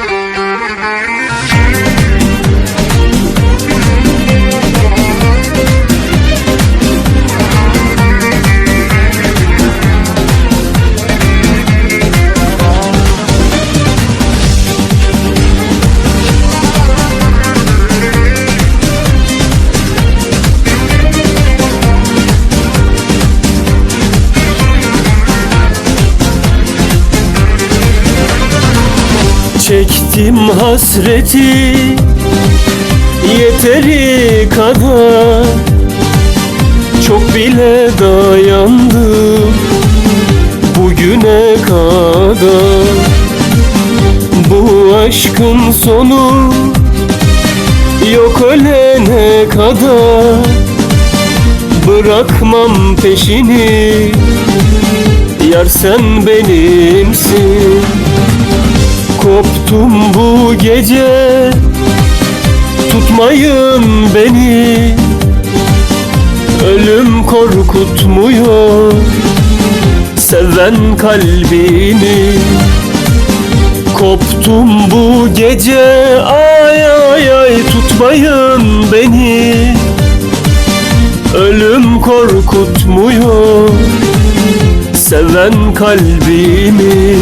Müzik Çektim hasreti. Yeteri kadar Çok bile dayandım. Bugüne kadar Bu aşkın sonu Yok ölene kadar. Bırakmam peşini Yar sen benimsin Koptum bu gece. Tutmayın beni. Ölüm korkutmuyor Seven kalbini. Koptum bu gece. Ay ay ay tutmayın beni. Ölüm korkutmuyor Seven kalbimi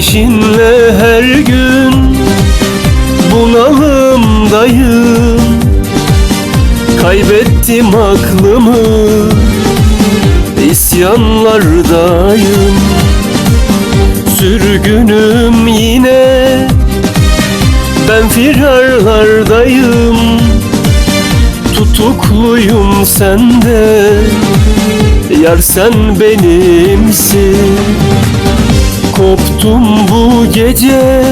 Gidişinle her gün bunalımdayım. Kaybettim aklımı isyanlardayım. Sürgünüm yine Ben firarlardayım. Tutukluyum sende Yar sen benimsin Koptum bu gece.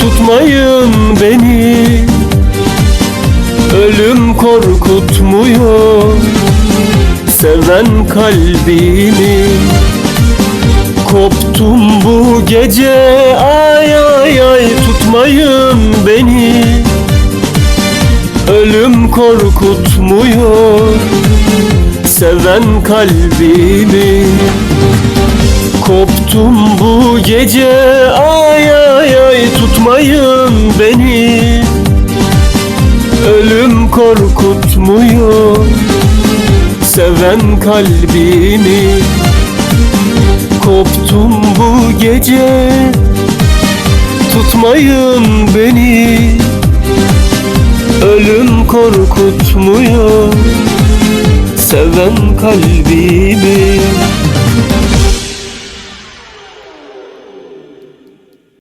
Tutmayın beni. Ölüm korkutmuyor Seven kalbimi. Koptum bu gece. Ay ay ay tutmayın beni. Ölüm korkutmuyor seven kalbimi Koptum bu gece. Ay ay ay tutmayın beni. Ölüm korkutmuyor seven kalbimi. Koptum bu gece. Tutmayın beni. Ölüm korkutmuyor Seven kalbimi